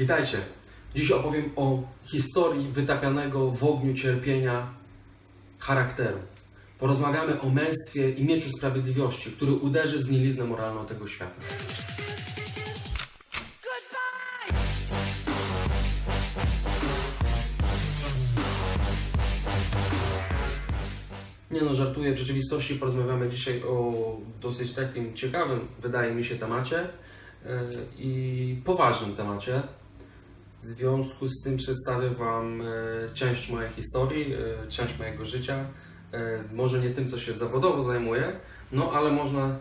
Witajcie. Dziś opowiem o historii wytapianego w ogniu cierpienia charakteru. Porozmawiamy o męstwie i mieczu sprawiedliwości, który uderzy w zgniliznę moralną tego świata. Nie no, żartuję. W rzeczywistości porozmawiamy dzisiaj o dosyć takim ciekawym, wydaje mi się, temacie e, i poważnym temacie. W związku z tym przedstawię Wam e, część mojej historii, e, część mojego życia. E, Może nie tym, co się zawodowo zajmuję, no ale można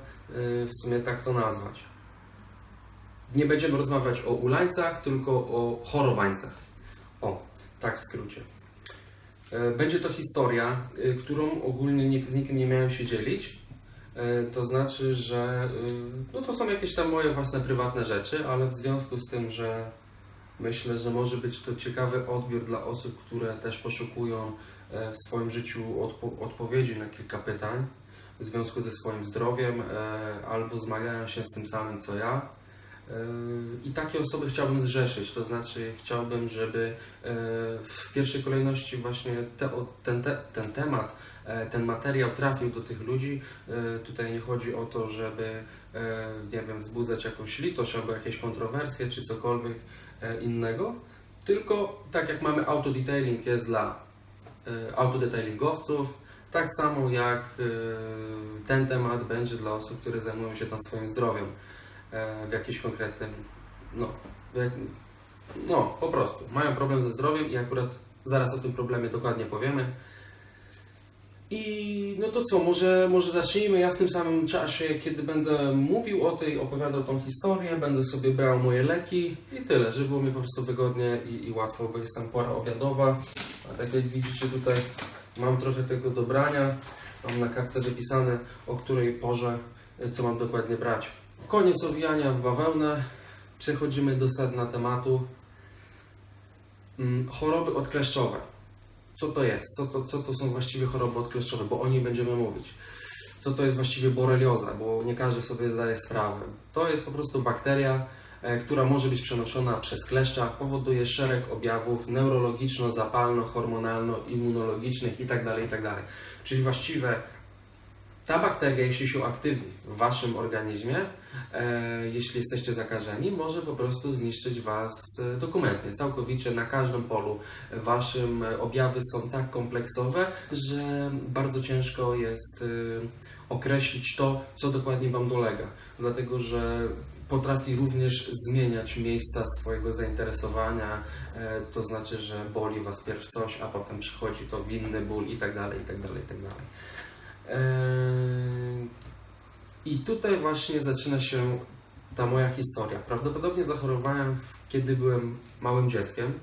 w sumie tak to nazwać. Nie będziemy rozmawiać o ulańcach, tylko o chorowańcach. O, tak w skrócie. Będzie to historia, którą ogólnie nie, z nikim nie miałem się dzielić. To znaczy, że no to są jakieś tam moje własne prywatne rzeczy, ale w związku z tym, że myślę, że może być to ciekawy odbiór dla osób, które też poszukują e, w swoim życiu odpo- odpowiedzi na kilka pytań w związku ze swoim zdrowiem e, albo zmagają się z tym samym co ja. E, I takie osoby chciałbym zrzeszyć, to znaczy chciałbym, żeby w pierwszej kolejności właśnie te, ten, te, ten temat, ten materiał trafił do tych ludzi. Tutaj nie chodzi o to, żeby nie wiem, wzbudzać jakąś litość albo jakieś kontrowersje czy cokolwiek innego, tylko tak jak mamy autodetailing jest dla e, autodetailingowców, tak samo jak e, ten temat będzie dla osób, które zajmują się tam swoim zdrowiem e, w jakimś konkretnym, no, no po prostu, mają problem ze zdrowiem i akurat zaraz o tym problemie dokładnie powiemy. I no to co, może, może zacznijmy. Ja w tym samym czasie, kiedy będę mówił o tej, opowiadał tą historię, będę sobie brał moje leki i tyle, żeby było mi po prostu wygodnie i, i łatwo, bo jest tam pora obiadowa. A tak jak widzicie tutaj mam trochę tego dobrania. Mam na kartce wypisane, o której porze, co mam dokładnie brać. Koniec owijania w bawełnę. Przechodzimy do sedna tematu. Mm, Choroby odkleszczowe co to jest, co to, co to są właściwie choroby odkleszczowe, bo o niej będziemy mówić. Co to jest właściwie borelioza, bo nie każdy sobie zdaje sprawę. To jest po prostu bakteria, e, która może być przenoszona przez kleszcza, powoduje szereg objawów neurologiczno-zapalno-hormonalno-immunologicznych itd., itd. Czyli właściwie ta bakteria, jeśli się aktywni w Waszym organizmie, e, jeśli jesteście zakażeni, może po prostu zniszczyć Was e, dokumentnie, całkowicie na każdym polu. Waszym objawy są tak kompleksowe, że bardzo ciężko jest e, określić to, co dokładnie Wam dolega, dlatego że potrafi również zmieniać miejsca swojego zainteresowania, e, to znaczy, że boli Was pierw coś, a potem przychodzi to w inny ból i tak dalej, i tak dalej, i tak dalej. Eee, I tutaj właśnie zaczyna się ta moja historia. Prawdopodobnie zachorowałem, kiedy byłem małym dzieckiem,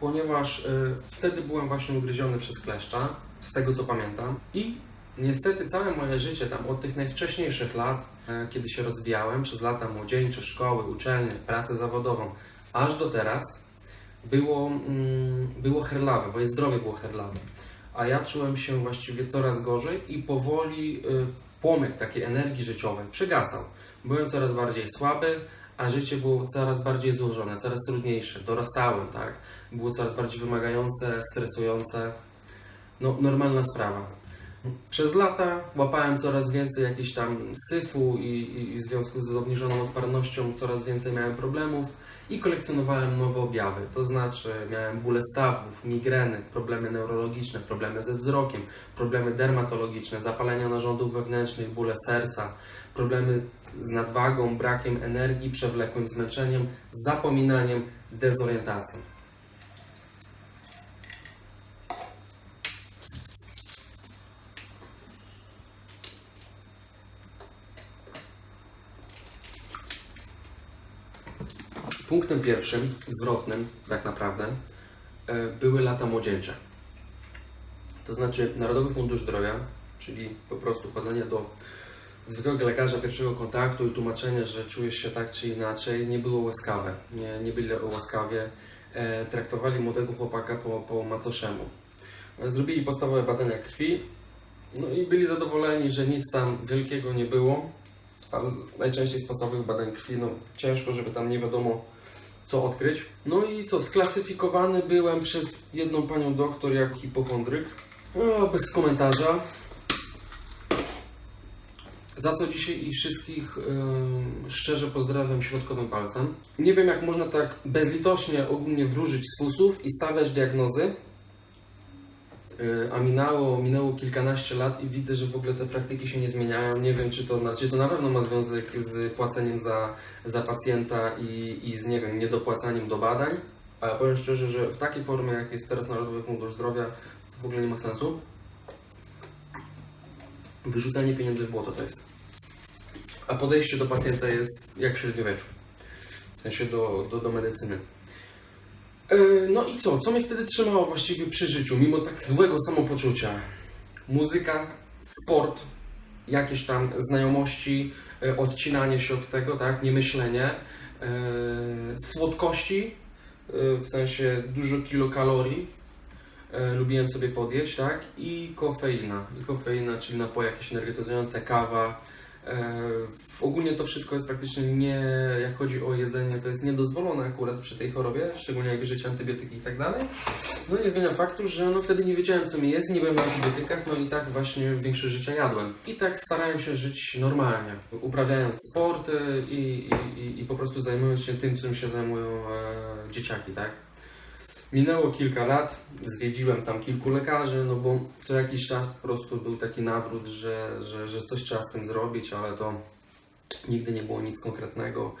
ponieważ e, wtedy byłem właśnie ugryziony przez kleszcza, z tego co pamiętam. I niestety całe moje życie, tam od tych najwcześniejszych lat, e, kiedy się rozwijałem, przez lata młodzieńcze, szkoły, uczelnie, pracę zawodową, aż do teraz, było, mm, było herlawe, moje zdrowie było herlawe a ja czułem się właściwie coraz gorzej i powoli y, płomyk takiej energii życiowej przygasał. Byłem coraz bardziej słaby, a życie było coraz bardziej złożone, coraz trudniejsze. Dorastałem, tak? Było coraz bardziej wymagające, stresujące. No, normalna sprawa. Przez lata łapałem coraz więcej jakichś tam syfu i, i, i w związku z obniżoną odpornością coraz więcej miałem problemów i kolekcjonowałem nowe objawy. To znaczy miałem bóle stawów, migreny, problemy neurologiczne, problemy ze wzrokiem, problemy dermatologiczne, zapalenia narządów wewnętrznych, bóle serca, problemy z nadwagą, brakiem energii, przewlekłym zmęczeniem, zapominaniem, dezorientacją. Punktem pierwszym, zwrotnym tak naprawdę, e, były lata młodzieńcze. To znaczy Narodowy Fundusz Zdrowia, czyli po prostu chodzenie do zwykłego lekarza pierwszego kontaktu i tłumaczenie, że czujesz się tak czy inaczej, nie było łaskawe. Nie, nie byli łaskawie. E, traktowali młodego chłopaka po, po macoszemu. E, Zrobili podstawowe badania krwi, no i byli zadowoleni, że nic tam wielkiego nie było. A najczęściej z podstawowych badań krwi, no ciężko, żeby tam nie wiadomo co odkryć. No i co, sklasyfikowany byłem przez jedną panią doktor jak hipochondryk. O, bez komentarza. Za co dzisiaj i wszystkich ym, szczerze pozdrawiam środkowym palcem. Nie wiem, jak można tak bezlitośnie ogólnie wróżyć z i stawiać diagnozy. Yy, A minęło, minęło kilkanaście lat i widzę, że w ogóle te praktyki się nie zmieniają. Nie wiem, czy to, znaczy to na pewno ma związek z płaceniem za, za pacjenta i, i z nie wiem, niedopłacaniem do badań. A ja powiem szczerze, że w takiej formie, jak jest teraz Narodowy Fundusz Zdrowia, to w ogóle nie ma sensu. Wyrzucanie pieniędzy w błoto to jest. A podejście do pacjenta jest jak w średniowieczu. W sensie do, do, do medycyny. E, No i co? Co mnie wtedy trzymało właściwie przy życiu, mimo tak złego samopoczucia? Muzyka, sport, jakieś tam znajomości, e, odcinanie się od tego, tak? Niemyślenie, e, słodkości, w sensie dużo kilokalorii, lubiłem sobie podjeść, tak? I kofeina. I kofeina, czyli napoje jakieś energetyzujące, kawa. E, ogólnie to wszystko jest praktycznie nie, jak chodzi o jedzenie, to jest niedozwolone akurat przy tej chorobie, szczególnie jak bierzecie antybiotyki i tak dalej. No nie zmienia faktu, że no wtedy nie wiedziałem co mi jest, nie byłem na antybiotykach, no i tak właśnie większość życia jadłem. I tak starałem się żyć normalnie, uprawiając sport i, i, i, i po prostu zajmując się tym, czym się zajmują e, dzieciaki, tak? Minęło kilka lat, zwiedziłem tam kilku lekarzy, no bo co jakiś czas po prostu był taki nawrót, że, że, że coś trzeba z tym zrobić, ale to nigdy nie było nic konkretnego.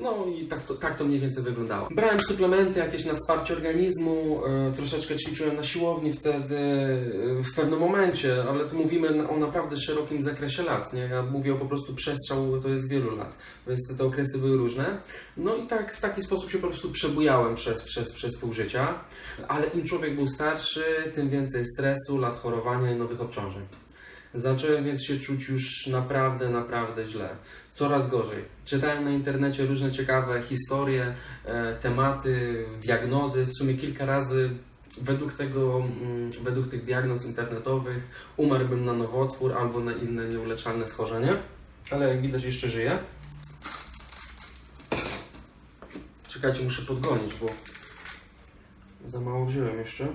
No i tak to, tak to mniej więcej wyglądało. Brałem suplementy jakieś na wsparcie organizmu, e, troszeczkę ćwiczyłem na siłowni wtedy e, w pewnym momencie, ale tu mówimy o naprawdę szerokim zakresie lat. Nie? Ja mówię o po prostu przestrzał, to jest wielu lat, więc te, te okresy były różne. No i tak w taki sposób się po prostu przebujałem przez, przez, przez pół życia, ale im człowiek był starszy, tym więcej stresu, lat chorowania i nowych obciążeń. Zacząłem więc się czuć już naprawdę, naprawdę źle. Coraz gorzej. Czytałem na internecie różne ciekawe historie, e, tematy, diagnozy. W sumie kilka razy według tego, mm, według tych diagnoz internetowych umarłbym na nowotwór albo na inne nieuleczalne schorzenie. Ale jak widać jeszcze żyję. Czekajcie, muszę podgonić, bo za mało wziąłem jeszcze.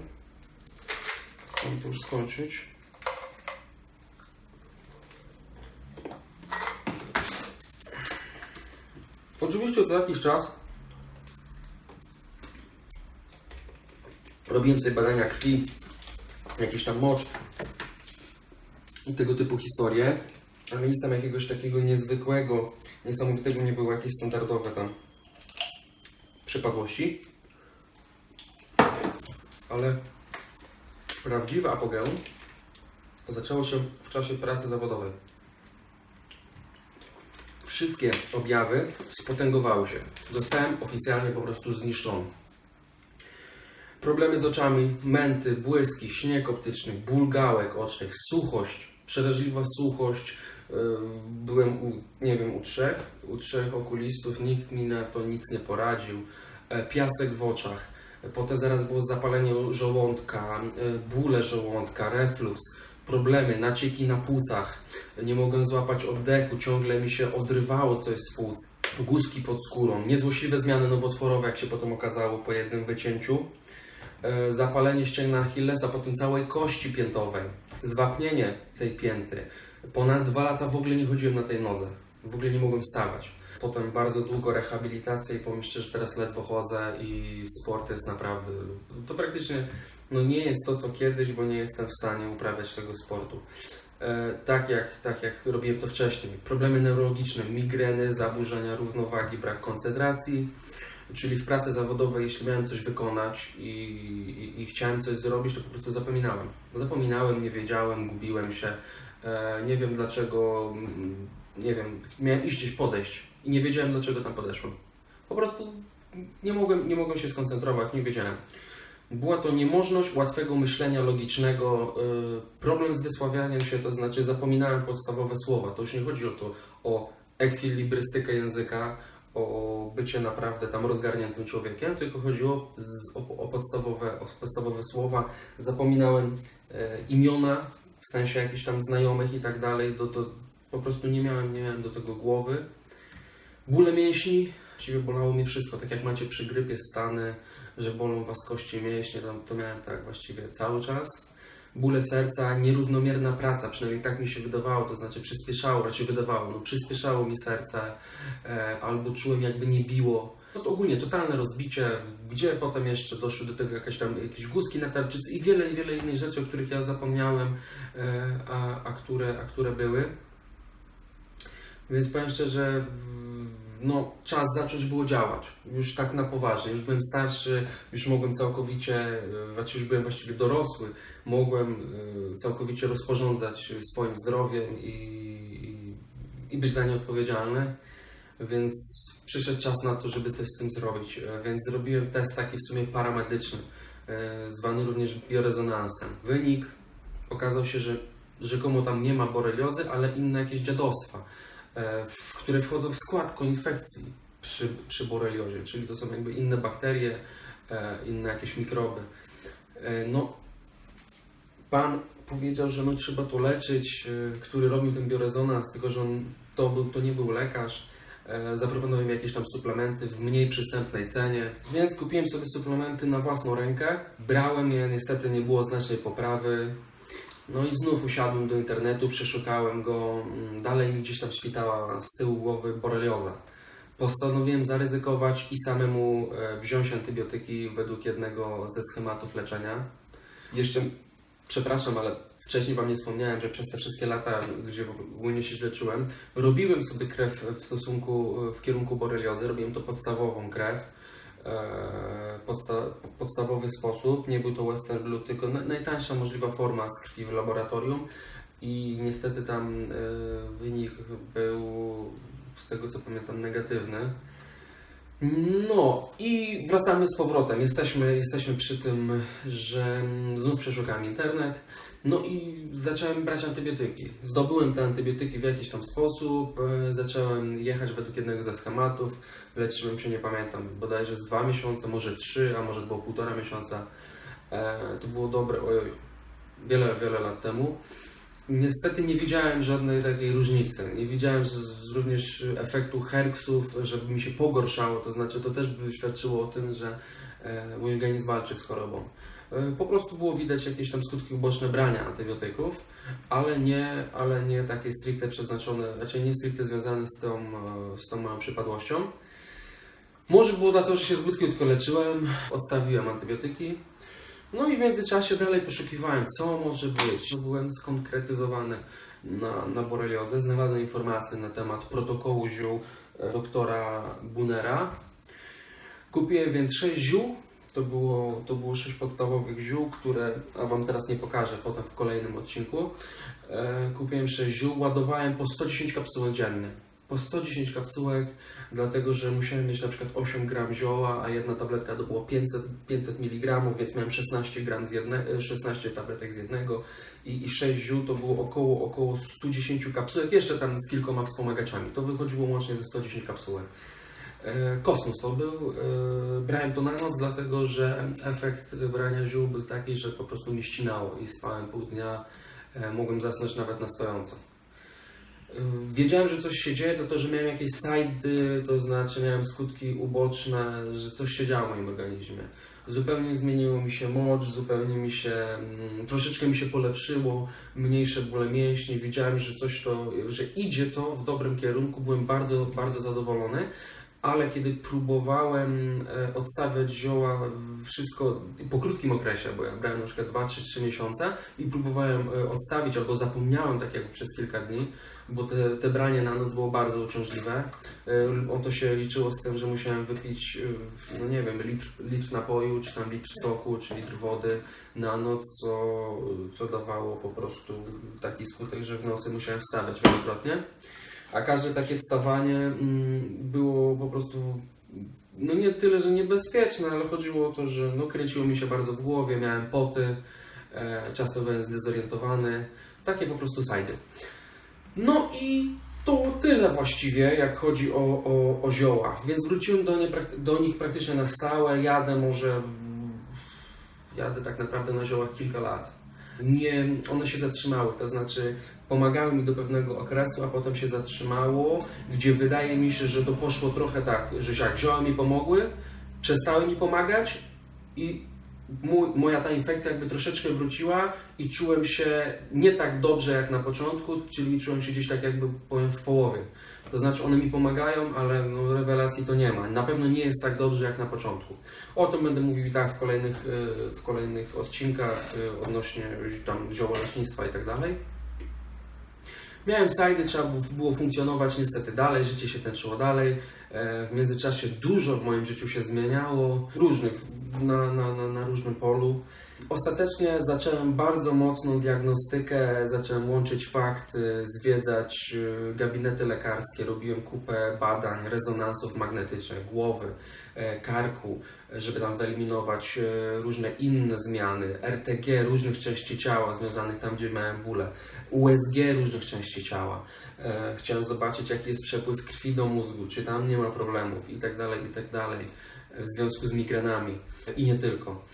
Mam to już skończyć. Oczywiście co jakiś czas robiłem sobie badania krwi, jakiś tam mocz i tego typu historie, ale nic tam jakiegoś takiego niezwykłego, niesamowitego nie było, jakieś standardowe tam przypadłości. Ale prawdziwe apogeum zaczęło się w czasie pracy zawodowej. Wszystkie objawy spotęgowały się. Zostałem oficjalnie po prostu zniszczony. Problemy z oczami, męty, błyski, śnieg optyczny, ból gałek ocznych, suchość, przeraźliwa suchość. Yy, Byłem u, nie wiem, u trzech, u trzech okulistów, nikt mi na to nic nie poradził. E, Piasek w oczach, potem zaraz było zapalenie żołądka, e, bóle żołądka, reflux, problemy, nacieki na płucach, nie mogłem złapać oddechu, ciągle mi się odrywało coś z płuc, guzki pod skórą, niezłośliwe zmiany nowotworowe, jak się potem okazało po jednym wycięciu, e, zapalenie ścięgna Achillesa, potem całej kości piętowej, zwapnienie tej pięty. Ponad dwa lata w ogóle nie chodziłem na tej nodze, w ogóle nie mogłem stawać. Potem bardzo długo rehabilitacja i szczerze, że teraz ledwo chodzę i sport jest naprawdę, to praktycznie no nie jest to co kiedyś, bo nie jestem w stanie uprawiać tego sportu. E, tak, jak, tak jak robiłem to wcześniej. Problemy neurologiczne, migreny, zaburzenia równowagi, brak koncentracji. Czyli w pracy zawodowej, jeśli miałem coś wykonać i, i, i chciałem coś zrobić, to po prostu zapominałem. Zapominałem, nie wiedziałem, gubiłem się. E, nie wiem dlaczego, mm, nie wiem, miałem iść gdzieś podejść i nie wiedziałem dlaczego tam podeszłem. Po prostu nie mogłem, nie mogłem się skoncentrować, nie wiedziałem. Była to niemożność łatwego myślenia logicznego, y, problem z wysławianiem się, to znaczy zapominałem podstawowe słowa. To już nie chodzi o to, o ekwilibrystykę języka, o bycie naprawdę tam rozgarniętym człowiekiem, tylko chodziło o, o, podstawowe, o podstawowe słowa. Zapominałem e, imiona, w sensie jakichś tam znajomych i tak dalej, do, do, po prostu nie miałem, nie miałem do tego głowy. Bóle mięśni, Właściwie bolało mnie wszystko, tak jak macie przy grypie stany, że bolą was kości mięśnie, to, to miałem tak właściwie cały czas. Bóle serca, nierównomierna praca, przynajmniej tak mi się wydawało, to znaczy przyspieszało, raczej wydawało, no przyspieszało mi serce, e, albo czułem jakby nie biło. No to ogólnie totalne rozbicie, gdzie potem jeszcze doszły do tego jakieś tam jakieś guzki na tarczycy i wiele, wiele innych rzeczy, o których ja zapomniałem, e, a, a, które, a które były. Więc powiem szczerze, mm, no, czas zacząć było działać. Już tak na poważnie. Już byłem starszy, już mogłem całkowicie, e, znaczy już byłem właściwie dorosły, mogłem e, całkowicie rozporządzać swoim zdrowiem i, i, i być za nie odpowiedzialny. Więc przyszedł czas na to, żeby coś z tym zrobić. E, Więc zrobiłem test taki w sumie paramedyczny, e, zwany również biorezonansem. Wynik okazał się, że rzekomo tam nie ma boreliozy, ale inne jakieś dziadostwa w które wchodzą w skład koinfekcji przy, przy boreliozie, czyli to są jakby inne bakterie, e, inne jakieś mikroby. E, No, pan powiedział, że no trzeba to leczyć, e, który robił ten biorezonans, tylko że on to, był, to nie był lekarz. E, Zaproponował mi jakieś tam suplementy w mniej przystępnej cenie, więc kupiłem sobie suplementy na własną rękę. Brałem je, niestety nie było znacznej poprawy. No i znów usiadłem do internetu, przeszukałem go, mm, dalej mi gdzieś tam świtała z tyłu głowy borelioza. Postanowiłem zaryzykować i samemu e, wziąć antybiotyki według jednego ze schematów leczenia. Jeszcze, przepraszam, ale wcześniej Wam nie wspomniałem, że przez te wszystkie lata, gdzie ogólnie się źle czułem, robiłem sobie krew w stosunku, w kierunku boreliozy, robiłem to podstawową krew podsta- podstawowy sposób. Nie był to Western Blue, tylko na- najtańsza możliwa forma z krwi w laboratorium i niestety tam e, wynik był, z tego co pamiętam, negatywny. No i wracamy z powrotem. Jesteśmy, jesteśmy przy tym, że znów przeszukałem internet. No i zacząłem brać antybiotyki. Zdobyłem te antybiotyki w jakiś tam sposób. e, Zacząłem jechać według jednego ze schematów. Leczyłem się, nie pamiętam, bodajże z dwa miesiące, może trzy, a może było półtora miesiąca. E, To było dobre, ojoj, wiele, wiele lat temu. Niestety nie widziałem żadnej takiej różnicy. Nie widziałem również efektu herksów, żeby mi się pogorszało. To znaczy, to też by świadczyło o tym, że e, mój organizm walczy z chorobą. E, po prostu było widać jakieś tam skutki uboczne brania antybiotyków, ale nie, ale nie takie stricte przeznaczone, znaczy nie stricte związane z tą, e, z tą moją przypadłością. Może było to, że się zbyt krótko leczyłem, odstawiłem antybiotyki. No i w międzyczasie dalej poszukiwałem, co może być. Byłem skonkretyzowany na, na boreliozę. Znalazłem informacje na temat protokołu ziół e, doktora Bunera. Kupiłem więc 6 ziół. To było, to było 6 podstawowych ziół, które a Wam teraz nie pokażę potem w kolejnym odcinku. E, kupiłem 6 ziół, ładowałem po 110 kapsułek dziennie. Po 110 kapsułek, dlatego że musiałem mieć na przykład 8 gram zioła, a jedna tabletka to było 500, 500 mg, więc miałem 16, gram z jedne, e, 16 tabletek z jednego i, i 6 ziół to było około, około 110 kapsułek, jeszcze tam z kilkoma wspomagaczami. To wychodziło łącznie ze 110 kapsułek. E, Kosmos to był. e, Brałem to na noc, dlatego że efekt brania ziół był taki, że po prostu mi ścinało i spałem pół dnia. e, Mogłem zasnąć nawet na stojąco. Wiedziałem, że coś się dzieje, to, że miałem jakieś sajdy, to znaczy miałem skutki uboczne, że coś się działo w moim organizmie. Zupełnie zmieniło mi się mocz, zupełnie mi się, mm, troszeczkę mi się polepszyło, mniejsze bóle mięśni, widziałem, że coś to, że idzie to w dobrym kierunku, byłem bardzo, bardzo zadowolony ale kiedy próbowałem e, odstawiać zioła, wszystko po krótkim okresie, bo ja brałem na przykład 2 czy 3 miesiące i próbowałem e, odstawić albo zapomniałem tak jak przez kilka dni, bo te, te branie na noc było bardzo uciążliwe. E, On to się liczyło z tym, że musiałem wypić, no nie wiem, litr, litr napoju, czy tam litr soku, czy litr wody na noc, co, co dawało po prostu taki skutek, że w nocy musiałem wstawać wielokrotnie. A każde takie wstawanie mm, było po prostu, no nie tyle, że niebezpieczne, ale chodziło o to, że no, kręciło mi się bardzo w głowie, miałem poty, e, czasem byłem zdezorientowany, takie po prostu sajdy. No i to tyle właściwie, jak chodzi o, o, o zioła, więc wróciłem do, nie, do nich praktycznie na stałe, jadę może, jadę tak naprawdę na ziołach kilka lat. nie, one się zatrzymały, to znaczy pomagały mi do pewnego okresu, a potem się zatrzymało, gdzie wydaje mi się, że to poszło trochę tak, że jak zioła mi pomogły, przestały mi pomagać i mój, moja ta infekcja jakby troszeczkę wróciła i czułem się nie tak dobrze jak na początku, czyli czułem się gdzieś tak jakby powiem w połowie. To znaczy one mi pomagają, ale no, rewelacji to nie ma. Na pewno nie jest tak dobrze jak na początku. O tym będę mówił tak w kolejnych, e, w kolejnych odcinkach e, odnośnie tam ziołoleśnictwa i tak dalej. Miałem sajdy, trzeba było funkcjonować niestety dalej, życie się tęczyło dalej. E, W międzyczasie dużo w moim życiu się zmieniało, różnych, na, na, na, na różnym polu. Ostatecznie zacząłem bardzo mocną diagnostykę, zacząłem łączyć fakty, zwiedzać e, gabinety lekarskie, robiłem kupę badań, rezonansów magnetycznych, głowy, e, karku, żeby tam wyeliminować e, różne inne zmiany, RTG różnych części ciała związanych tam, gdzie miałem bóle, USG różnych części ciała. E, Chciałem zobaczyć, jaki jest przepływ krwi do mózgu, czy tam nie ma problemów i tak dalej, i tak w związku z migrenami i nie tylko.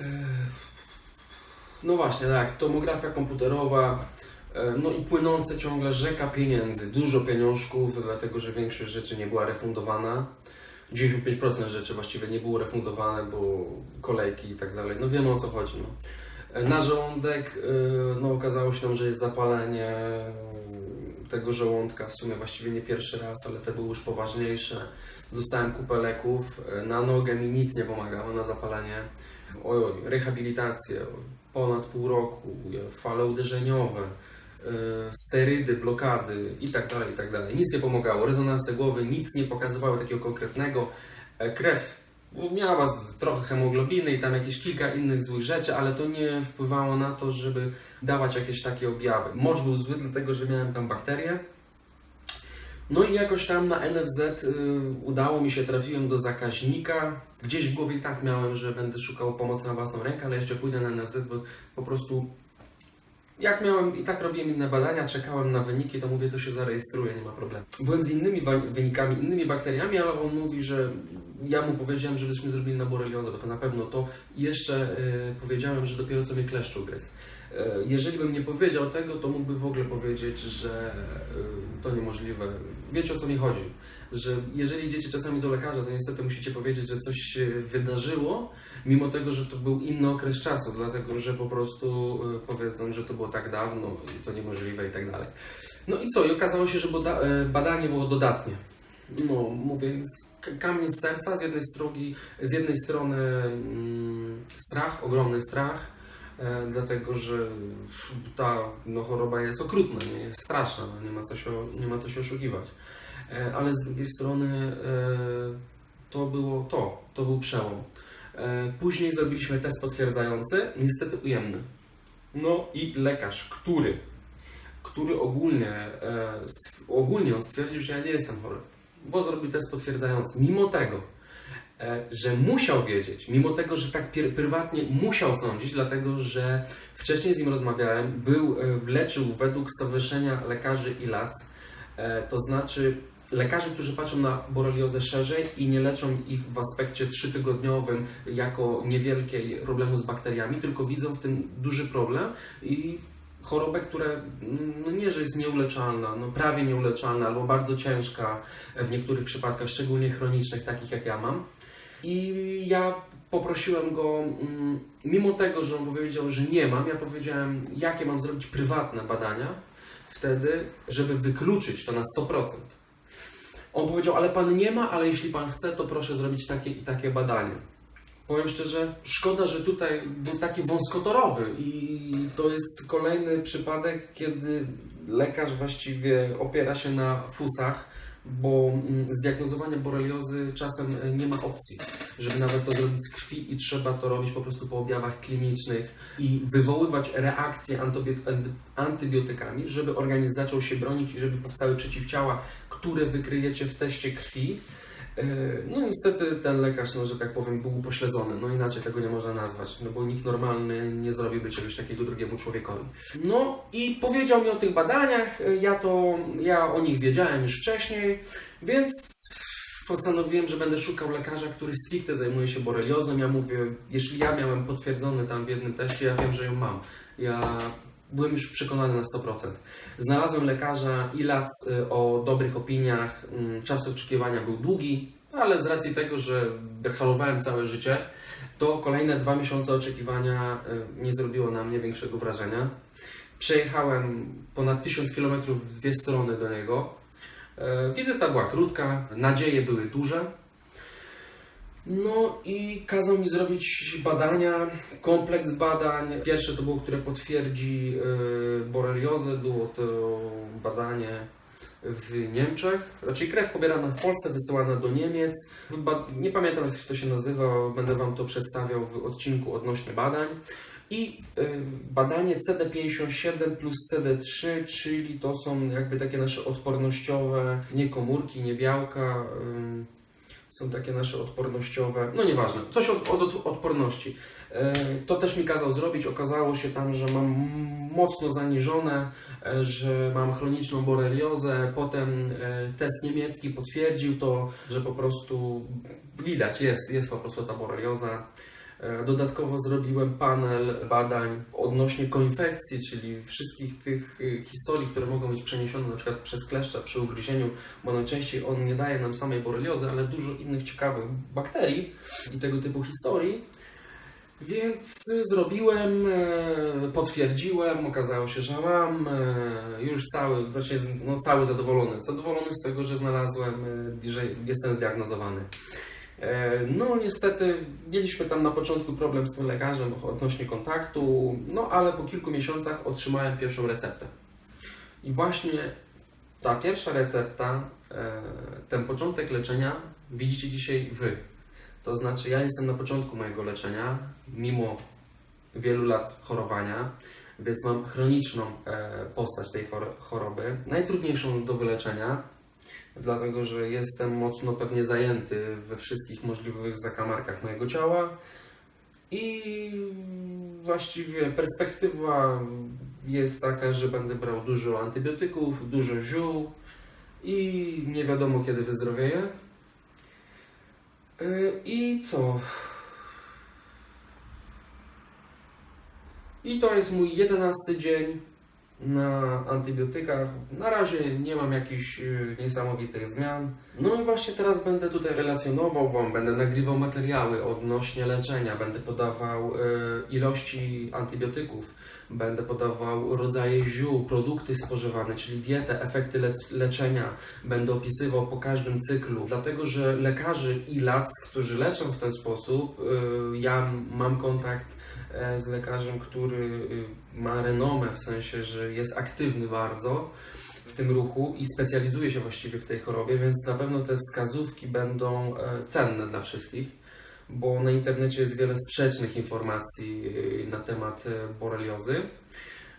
E, No właśnie, tak, tomografia komputerowa, e, no i płynące ciągle rzeka pieniędzy, dużo pieniążków, dlatego że większość rzeczy nie była refundowana. 95% rzeczy właściwie nie było refundowane, bo kolejki i tak dalej. No wiemy o co chodzi. No. Na żołądek e, no, okazało się że jest zapalenie tego żołądka, w sumie właściwie nie pierwszy raz, ale te były już poważniejsze. Dostałem kupę leków, e, na nogę mi nic nie pomagało na zapalenie. Oj, rehabilitację, ponad pół roku, fale uderzeniowe, sterydy, blokady i tak dalej, i tak dalej. Nic nie pomagało. Rezonanse głowy nic nie pokazywały takiego konkretnego. E, Krew miała z- trochę hemoglobiny i tam jakieś kilka innych złych rzeczy, ale to nie wpływało na to, żeby dawać jakieś takie objawy. Mocz był zły, dlatego że miałem tam bakterie. No i jakoś tam na NFZ y, udało mi się, trafiłem do zakaźnika. Gdzieś w głowie tak miałem, że będę szukał pomocy na własną rękę, ale jeszcze pójdę na NFZ, bo po prostu jak miałem i tak robiłem inne badania, czekałem na wyniki, to mówię, to się zarejestruje, nie ma problemu. Byłem z innymi wynikami, innymi bakteriami, ale on mówi, że ja mu powiedziałem, żebyśmy zrobili na boreliozę, bo to na pewno to. I jeszcze y, powiedziałem, że dopiero co mnie kleszcz ugryzł. Y, jeżeli bym nie powiedział tego, to mógłby w ogóle powiedzieć, że y, to niemożliwe. Wiecie o co mi chodzi? Że jeżeli idziecie czasami do lekarza, to niestety musicie powiedzieć, że coś się wydarzyło, mimo tego, że to był inny okres czasu, dlatego że po prostu y, powiedzą, że to było tak dawno i to niemożliwe i tak dalej. No i co? I okazało się, że y, badanie było dodatnie. No, mówię, kamień z serca, z jednej, strony, z jednej strony mm, strach, ogromny strach, e, dlatego że ta no, choroba jest okrutna, nie? jest straszna, no, nie, ma co się, nie ma co się oszukiwać. E, ale z drugiej strony e, to było to, to był przełom. E, Później zrobiliśmy test potwierdzający, niestety ujemny. No i lekarz, który, który ogólnie, ogólnie on stwierdził, że ja nie jestem chory, bo zrobił test potwierdzający. Mimo tego, że musiał wiedzieć, mimo tego, że tak prywatnie musiał sądzić, dlatego że wcześniej z nim rozmawiałem, był, leczył według Stowarzyszenia Lekarzy i LAC, to znaczy lekarzy, którzy patrzą na boreliozę szerzej i nie leczą ich w aspekcie trzytygodniowym jako niewielkiej problemu z bakteriami, tylko widzą w tym duży problem i chorobę, która no nie, że jest nieuleczalna, no prawie nieuleczalna albo bardzo ciężka w niektórych przypadkach, szczególnie chronicznych, takich jak ja mam. I ja poprosiłem go, mm, mimo tego, że on powiedział, że nie mam, ja powiedziałem, jakie mam zrobić prywatne badania wtedy, żeby wykluczyć to na 100%. On powiedział, ale pan nie ma, ale jeśli pan chce, to proszę zrobić takie i takie badanie. Powiem szczerze, szkoda, że tutaj był taki wąskotorowy i to jest kolejny przypadek, kiedy lekarz właściwie opiera się na fusach, bo mm, zdiagnozowanie boreliozy czasem e, nie ma opcji, żeby nawet to zrobić z krwi i trzeba to robić po prostu po objawach klinicznych i wywoływać reakcje antybio- anty- antybiotykami, żeby organizm zaczął się bronić i żeby powstały przeciwciała, które wykryjecie w teście krwi. E, No niestety ten lekarz, no, że tak powiem, był upośledzony, no inaczej tego nie można nazwać, no bo nikt normalny nie zrobiłby czegoś takiego drugiemu człowiekowi. No i powiedział mi o tych badaniach, e, ja to, ja o nich wiedziałem już wcześniej, więc postanowiłem, że będę szukał lekarza, który stricte zajmuje się boreliozą. Ja mówię, jeśli ja miałem potwierdzony tam w jednym teście, ja wiem, że ją mam. Ja byłem już przekonany na 100%. Znalazłem lekarza ILAC y, o dobrych opiniach. Mm, Czas oczekiwania był długi, ale z racji tego, że halowałem całe życie, to kolejne dwa miesiące oczekiwania y, nie zrobiło na mnie większego wrażenia. Przejechałem ponad 1000 km w dwie strony do niego. E, Wizyta była krótka, nadzieje były duże. No i kazał mi zrobić badania, kompleks badań. Pierwsze to było, które potwierdzi e, boreliozę, było to badanie w Niemczech, raczej krew pobierana w Polsce, wysyłana do Niemiec. Nie pamiętam jak to się nazywa, będę Wam to przedstawiał w odcinku odnośnie badań. I y, badanie CD57 plus CD3, czyli to są jakby takie nasze odpornościowe, nie komórki, nie białka, są takie nasze odpornościowe, no nieważne, coś od, od odporności. E, To też mi kazał zrobić. Okazało się tam, że mam mocno zaniżone, e, że mam chroniczną boreliozę. Potem e, test niemiecki potwierdził to, że po prostu widać, jest, jest po prostu ta borelioza. E, Dodatkowo zrobiłem panel badań odnośnie koinfekcji, czyli wszystkich tych y, historii, które mogą być przeniesione na przykład przez kleszcza przy ugryzieniu, bo najczęściej on nie daje nam samej boreliozy, ale dużo innych ciekawych bakterii i tego typu historii. Więc y, zrobiłem, e, potwierdziłem, okazało się, że mam e, już cały, właśnie z- no, cały zadowolony. Zadowolony z tego, że znalazłem, że jestem zdiagnozowany. E, No niestety mieliśmy tam na początku problem z tym lekarzem odnośnie kontaktu, no ale po kilku miesiącach otrzymałem pierwszą receptę. I właśnie ta pierwsza recepta, e, ten początek leczenia widzicie dzisiaj Wy. To znaczy ja jestem na początku mojego leczenia, mimo wielu lat chorowania, więc mam chroniczną e, postać tej chor- choroby, najtrudniejszą do wyleczenia, dlatego że jestem mocno pewnie zajęty we wszystkich możliwych zakamarkach mojego ciała i właściwie perspektywa jest taka, że będę brał dużo antybiotyków, dużo ziół i nie wiadomo kiedy wyzdrowieję. Yy, I co? I to jest mój jedenasty dzień na antybiotykach. Na razie nie mam jakichś y, niesamowitych zmian. No i właśnie teraz będę tutaj relacjonował Wam, będę nagrywał materiały odnośnie leczenia, będę podawał y, ilości antybiotyków, będę podawał rodzaje ziół, produkty spożywane, czyli dietę, efekty lec- leczenia, będę opisywał po każdym cyklu, dlatego że lekarzy i lac, którzy leczą w ten sposób, y, ja mam kontakt z lekarzem, który y, ma renomę, w sensie, że jest aktywny bardzo w tym ruchu i specjalizuje się właściwie w tej chorobie, więc na pewno te wskazówki będą e, cenne dla wszystkich, bo na internecie jest wiele sprzecznych informacji y, na temat e, boreliozy.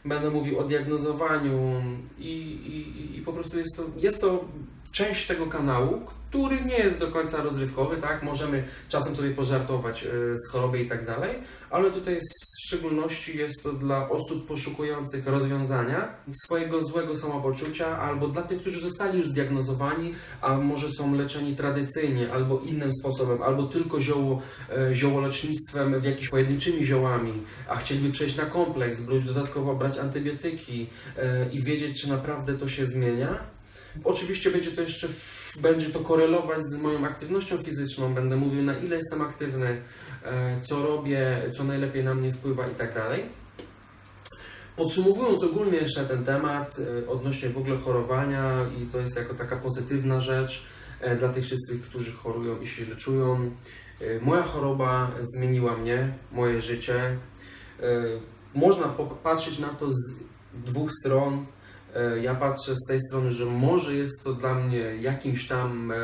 Będę mówił o diagnozowaniu i, i, i po prostu jest to, jest to część tego kanału, który nie jest do końca rozrywkowy, tak? Możemy czasem sobie pożartować e, z choroby i tak dalej, ale tutaj w szczególności jest to dla osób poszukujących rozwiązania swojego złego samopoczucia, albo dla tych, którzy zostali już zdiagnozowani, a może są leczeni tradycyjnie, albo innym sposobem, albo tylko zioło, e, ziołolecznictwem, w jakimiś pojedynczymi ziołami, a chcieliby przejść na kompleks, dodatkowo brać antybiotyki e, i wiedzieć, czy naprawdę to się zmienia. Oczywiście będzie to jeszcze będzie to korelować z moją aktywnością fizyczną, będę mówił na ile jestem aktywny, e, co robię, co najlepiej na mnie wpływa i tak dalej. Podsumowując ogólnie jeszcze ten temat e, odnośnie w ogóle chorowania i to jest jako taka pozytywna rzecz e, dla tych wszystkich, którzy chorują i się źle czują. Moja choroba zmieniła mnie, moje życie. Można popatrzeć na to z dwóch stron. E, Ja patrzę z tej strony, że może jest to dla mnie jakimś tam e,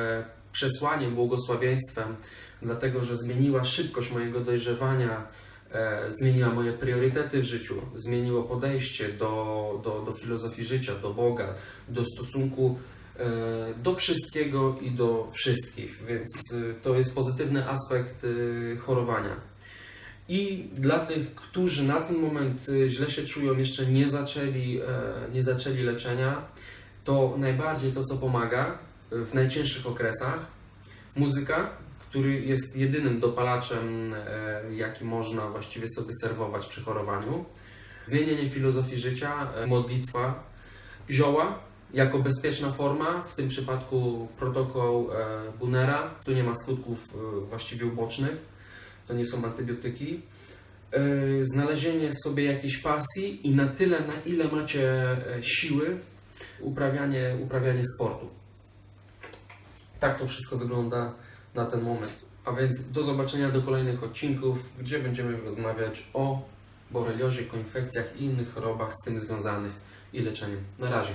przesłaniem, błogosławieństwem, dlatego że zmieniła szybkość mojego dojrzewania, e, zmieniła moje priorytety w życiu, zmieniło podejście do, do, do filozofii życia, do Boga, do stosunku do wszystkiego i do wszystkich, więc to jest pozytywny aspekt chorowania. I dla tych, którzy na ten moment y, źle się czują, jeszcze nie zaczęli, e, nie zaczęli leczenia, to najbardziej to, co pomaga y, w najcięższych okresach, muzyka, który jest jedynym dopalaczem, e, jaki można właściwie sobie serwować przy chorowaniu, zmienienie filozofii życia, e, modlitwa, zioła jako bezpieczna forma, w tym przypadku protokół e, Bunera, tu nie ma skutków właściwie ubocznych, to nie są antybiotyki. E, Znalezienie sobie jakiejś pasji i na tyle, na ile macie e, siły, uprawianie, uprawianie sportu. Tak to wszystko wygląda na ten moment. A więc do zobaczenia do kolejnych odcinków, gdzie będziemy rozmawiać o boreliozie, koinfekcjach i innych chorobach z tym związanych i leczeniu. Na razie.